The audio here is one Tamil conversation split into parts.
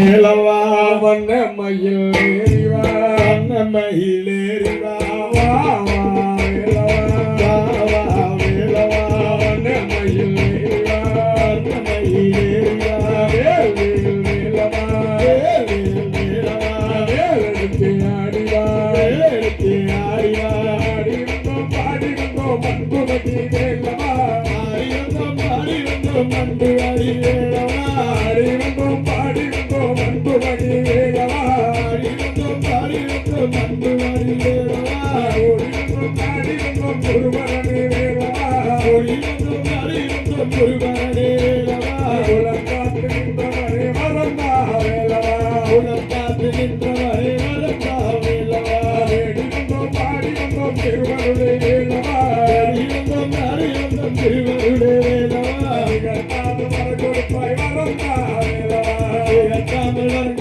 வேலவா வண்ண மயில் ஏறிவா வண்ண மயில் ஏறிவா மண்டு ஆடி பாடி வந்தோம் மண்புமதி வேலவா ஆடிவந்தோம் பாடிவந்தோம் மண்டு வேலவா ஓடி வந்தோம் பாடி வேலவா ஆடிவந்தோம் பாடிவந்தோம் முருகனே வேலவா உலகம் நின்றவரே மறந்தா வேலவா உலகம் நின்றவரே வரந்தா வேலவா வேடி வந்தோம் திருவருளே வேலவா ஆடிவந்தோம் ஆடிவந்தோம் திருவருளே வேலவா நிகழ்த்தாது வர மறந்தா வேலவா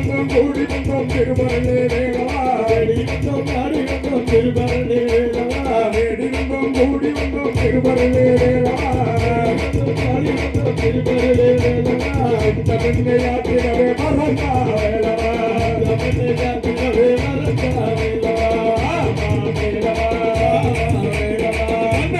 தேடி வந்தோம் கூடி வந்தோம் திருவருளே வேலவா தேடி வந்தோம் நாடி வந்தோம் திருவருளே வேலவா தேடி வந்தோம் கூடி வந்தோம் திருவருளே வேலவா நாடி வந்தோம் திருவருளே வேலவா தமிழை யாத்திரவே மறந்தா வேலவா தமிழை யாத்திரவே மறந்தா வேலவா வேலவா வேலவா அண்ண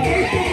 Thank you.